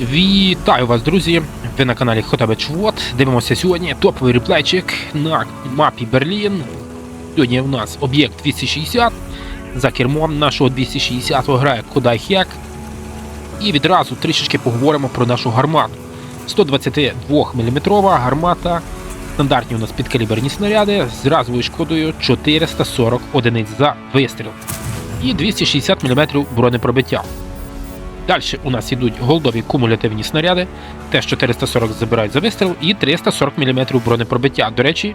Вітаю вас, друзі! Ви на каналі Хотабич Вот. Дивимося сьогодні топовий реплейчик на мапі Берлін. Сьогодні у нас об'єкт 260. За кермом нашого 260-го грає Кодай Хек. І відразу трішечки поговоримо про нашу гармату. 122 мм гармата. Стандартні у нас підкаліберні снаряди з разовою шкодою 440 одиниць за вистріл. І 260 мм бронепробиття. Далі у нас йдуть голдові кумулятивні снаряди, теж 440 забирають за вистріл і 340 мм бронепробиття. До речі,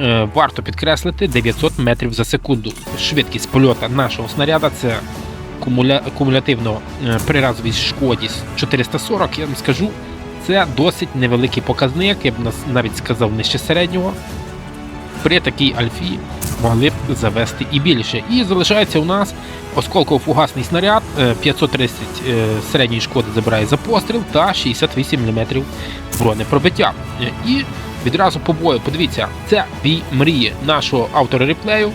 е, варто підкреслити 900 метрів за секунду. Швидкість польота нашого снаряда це кумуля... кумулятивно е, при шкоді 440, я вам скажу, це досить невеликий показник, я б навіть сказав нижче середнього. При такій альфі могли б завести і більше. І залишається у нас осколково-фугасний снаряд, е, 530 е, середньої шкоди забирає за постріл та 68 мм бронепробиття. Е, І відразу по бою, подивіться, це бій мрії нашого автора реплею.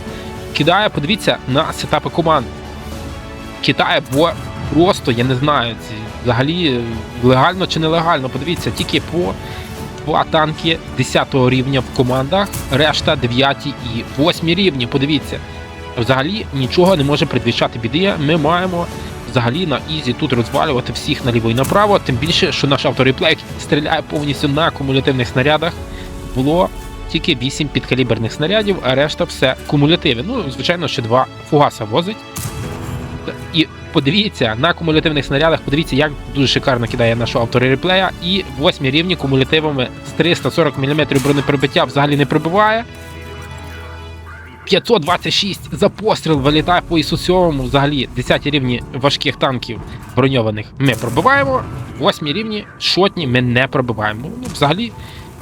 Кидає, подивіться на сетапи команд. Кидає, бо просто, я не знаю, взагалі е, легально чи нелегально. Подивіться, тільки по два танки 10 рівня в командах, решта 9 і 8 рівні. Подивіться, взагалі нічого не може предвіщати біди. Ми маємо взагалі на ізі тут розвалювати всіх наліво і направо. Тим більше, що наш автореплей стріляє повністю на кумулятивних снарядах. Було тільки 8 підкаліберних снарядів, а решта все кумулятиви. Ну, звичайно, ще два фугаса возить. Подивіться на кумулятивних снарядах, подивіться, як дуже шикарно кидає нашого автора реплея. І восьмі рівні кумулятивами з 340 мм бронепробиття взагалі не пробиває. 526 за постріл вилітає по ісу 7 взагалі 10 рівні важких танків броньованих ми пробиваємо. 8 рівні шотні ми не пробиваємо. Ну, взагалі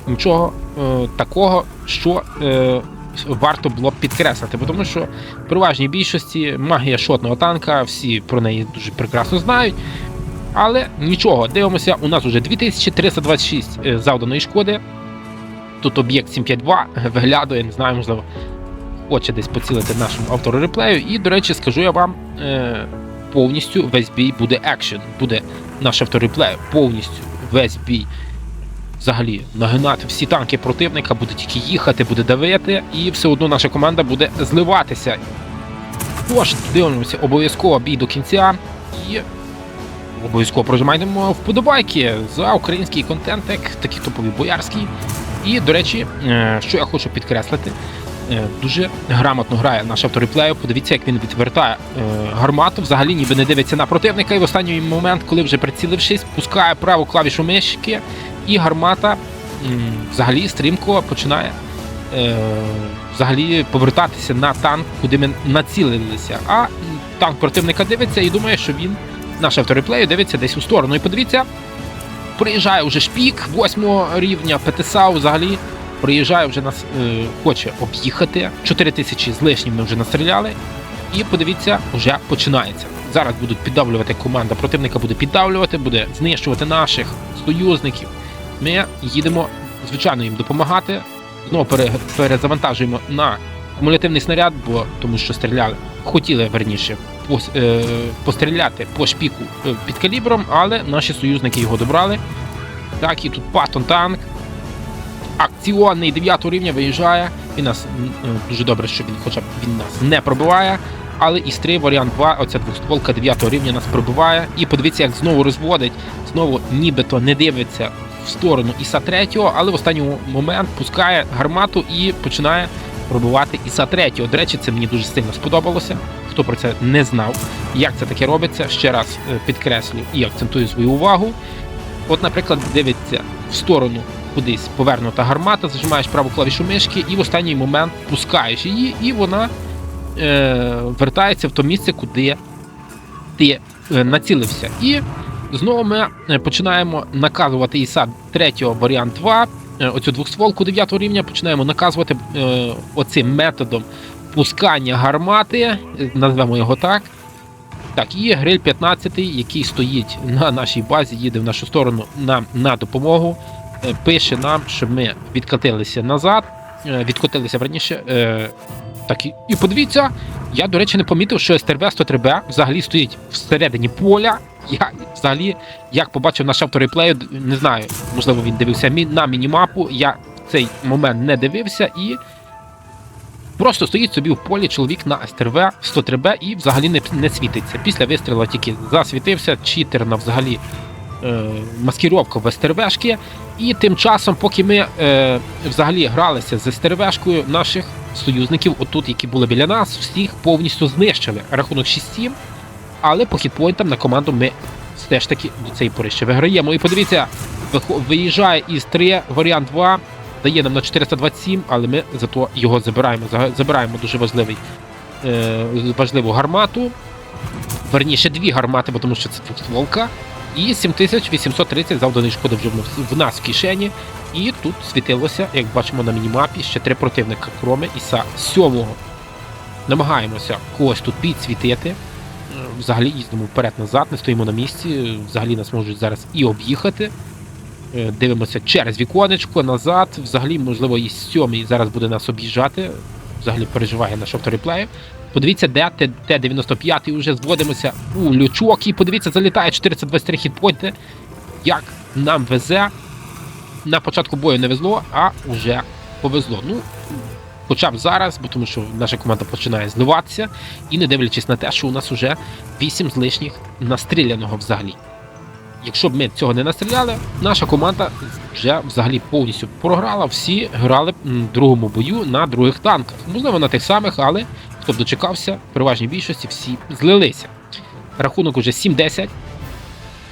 нічого е, такого, що е, варто було б підкреслити, бо тому що в переважній більшості магія шотного танка, всі про неї дуже прекрасно знають. Але нічого, дивимося, у нас вже 2326 е, завданої шкоди. Тут об'єкт 752 виглядає, не знаю, можливо, хоче десь поцілити нашому автору реплею. І, до речі, скажу я вам, е, повністю весь бій буде екшен. Буде наш автор реплею, повністю весь бій. Взагалі нагинати всі танки противника, буде тільки їхати, буде давити, і все одно наша команда буде зливатися. Тож, дивимося, обов'язково бій до кінця і обов'язково прожимаємо вподобайки за український контентик, такий топовий боярський. І, до речі, е, що я хочу підкреслити, е, дуже грамотно грає наш автореплею. Подивіться, як він відвертає е, гармату, взагалі ніби не дивиться на противника. І в останній момент, коли вже прицілившись, пускає праву клавішу мишки, і гармата взагалі стрімко починає е, взагалі повертатися на танк, куди ми націлилися. А танк противника дивиться і думає, що він, наш автореплею, дивиться десь у сторону. І подивіться, приїжджає вже шпік 8 рівня, ПТСАУ взагалі приїжджає, вже нас е, хоче об'їхати. 4 тисячі з лишнім ми вже настріляли. І подивіться, вже починається. Зараз будуть піддавлювати команда противника, буде піддавлювати, буде знищувати наших союзників. Ми їдемо, звичайно, їм допомагати. Знову пере, перезавантажуємо на кумулятивний снаряд, бо тому що стріляли, хотіли верніше пос, е, постріляти по шпіку е, під калібром, але наші союзники його добрали. Так, і тут Паттон танк. Акціонний 9 рівня виїжджає. Він нас е, дуже добре, що він хоча б він нас не пробиває. Але із 3 варіант 2, оця двохстволка 9 рівня нас пробиває. І подивіться, як знову розводить, знову нібито не дивиться в сторону Іса 3, але в останній момент пускає гармату і починає пробивати Іса 3. До речі, це мені дуже сильно сподобалося. Хто про це не знав, як це таке робиться, ще раз е, підкреслю і акцентую свою увагу. От, наприклад, дивиться в сторону кудись повернута гармата, зажимаєш праву клавішу мишки і в останній момент пускаєш її, і вона е, вертається в то місце, куди ти е, націлився. І знову ми е, починаємо наказувати ІСА 3 варіант 2, е, оцю двохстволку 9 рівня, починаємо наказувати е, оцим методом пускання гармати, назвемо його так. Так, і гриль 15, який стоїть на нашій базі, їде в нашу сторону нам на допомогу. Пише нам, щоб ми відкотилися назад, відкотилися верніше, Так і, і подивіться, я, до речі, не помітив, що СТРВ 103Б взагалі стоїть всередині поля. Я взагалі, як побачив наш автореплею, не знаю, можливо, він дивився на мінімапу. Я в цей момент не дивився і просто стоїть собі в полі чоловік на СТРВ 103Б і взагалі не, не світиться. Після вистрілу тільки засвітився, читерна взагалі е, маскировка в СТРВшки. І тим часом, поки ми е, взагалі гралися з СТРВшкою, наших союзників, отут, які були біля нас, всіх повністю знищили. Рахунок 6-7, але по хітпойнтам на команду ми все ж таки до цієї пори ще виграємо. І подивіться, виїжджає із 3, варіант 2, дає нам на 427, але ми зато його забираємо. Забираємо дуже важливий, е, важливу гармату. Верніше дві гармати, тому що це двохстволка. І 7830 завданої шкоди вже в нас- в кишені. І тут світилося, як бачимо на мінімапі, ще три противника кроме Іса сьомого. Намагаємося когось тут підсвітити. Е, Взагалі їздимо вперед-назад, не стоїмо на місці. Взагалі нас можуть зараз і об'їхати. Е, Дивимося через віконечко, назад. Взагалі, можливо, і сьомий зараз буде нас об'їжджати. Взагалі переживає наш автореплею. Подивіться, де Т- Т-95 вже зводимося у лючок. І подивіться, залітає 423 хітпойнти. Як нам везе. На початку бою не везло, а вже повезло. Ну, хоча б зараз, бо тому що наша команда починає зливатися, і не дивлячись на те, що у нас вже 8 з лишніх настріляного взагалі. Якщо б ми цього не настріляли, наша команда вже взагалі повністю програла. Всі грали в другому бою на других танках. Можливо, на тих самих, але хто б дочекався, в переважній більшості всі злилися. Рахунок уже 7-10.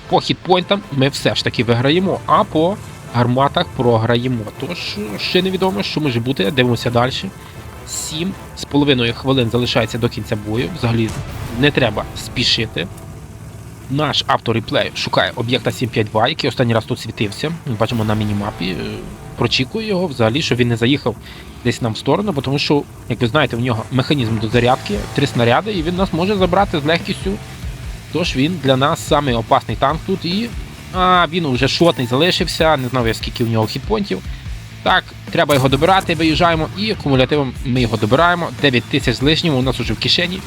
По хітпойнтам ми все ж таки виграємо, а по гарматах програємо. Тож ще невідомо, що може бути. Дивимося далі. Сім з половиною хвилин залишається до кінця бою. Взагалі не треба спішити. Наш автореплей шукає об'єкта 752, який останній раз тут світився. Ми бачимо на мінімапі. Прочікує його взагалі, щоб він не заїхав десь нам в сторону, тому що, як ви знаєте, в нього механізм до зарядки, три снаряди, і він нас може забрати з легкістю. Тож він для нас самий опасний танк тут і. А, він уже шотний залишився, не знаю, скільки у нього хітпонтів. Так, треба його добирати, виїжджаємо і кумулятивом ми його добираємо. 9 тисяч з лишнім у нас уже в кишені.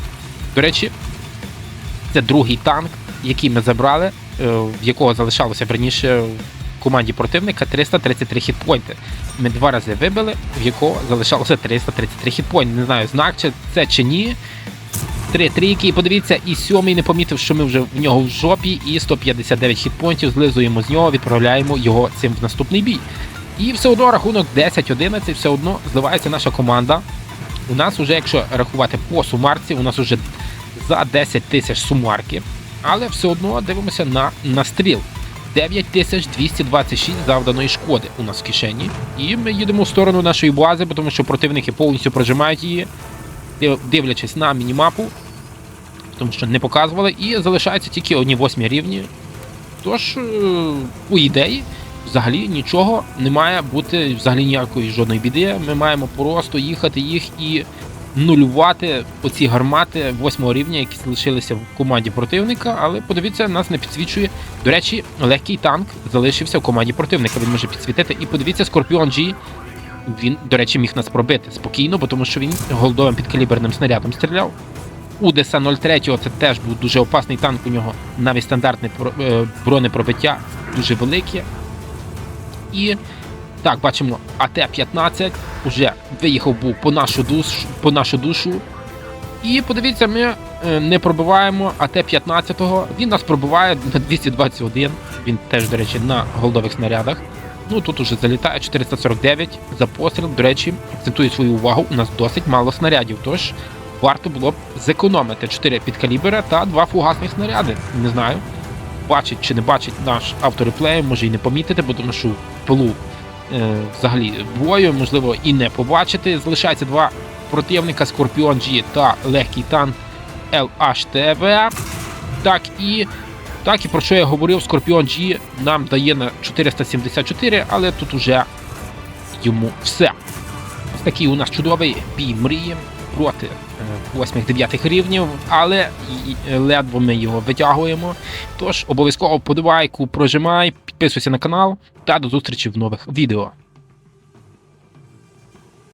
До речі, це другий танк, який ми забрали, е, в якого залишалося верніше в команді противника 333 хітпойнти. Ми два рази вибили, в якого залишалося 333 хітпойнти. Не знаю, знак чи це чи ні. Три трійки, і подивіться, і сьомий не помітив, що ми вже в нього в жопі, і 159 хітпонтів злизуємо з нього, відправляємо його цим в наступний бій. І все одно рахунок 10-11, все одно зливається наша команда. У нас вже, якщо рахувати по сумарці, у нас вже за 10 тисяч сумарки. Але все одно дивимося на настріл. 9226 завданої шкоди у нас в кишені. І ми їдемо в сторону нашої бази, тому що противники повністю прожимають її, дивлячись на мінімапу, тому що не показували, і залишаються тільки одні восьмі рівні. Тож, е, у ідеї, взагалі нічого не має бути, взагалі ніякої жодної біди. Ми маємо просто їхати їх і нулювати оці гармати восьмого рівня, які залишилися в команді противника, але подивіться, нас не підсвічує. До речі, легкий танк залишився в команді противника. Він може підсвітити. І подивіться, Скорпіон G. Він, до речі, міг нас пробити спокійно, бо тому що він голдовим підкаліберним снарядом стріляв. Удеса 03 це теж був дуже опасний танк. У нього навіть стандартне е, бронепробиття дуже велике. І так, бачимо, АТ-15 вже виїхав був по нашу душу, по нашу душу. І подивіться, ми е, не пробиваємо АТ-15. Він нас пробиває на 221. Він теж, до речі, на голдових снарядах. Ну тут уже залітає 449 за постріл. До речі, акцентую свою увагу, у нас досить мало снарядів. Тож варто було б зекономити 4 підкалібера та 2 фугасних снаряди. Не знаю, бачить чи не бачить наш автореплей, може і не помітити, бо тому що в пилу е, взагалі бою, можливо, і не побачити. Залишається два противника Скорпіон G та легкий танк LHTV. Так і так і про що я говорив, Скорпіон G нам дає на 474, але тут уже йому все. Ось такий у нас чудовий бій мрії проти 8-9 рівнів, але ледве ми його витягуємо. Тож обов'язково подобайку, прожимай, підписуйся на канал та до зустрічі в нових відео.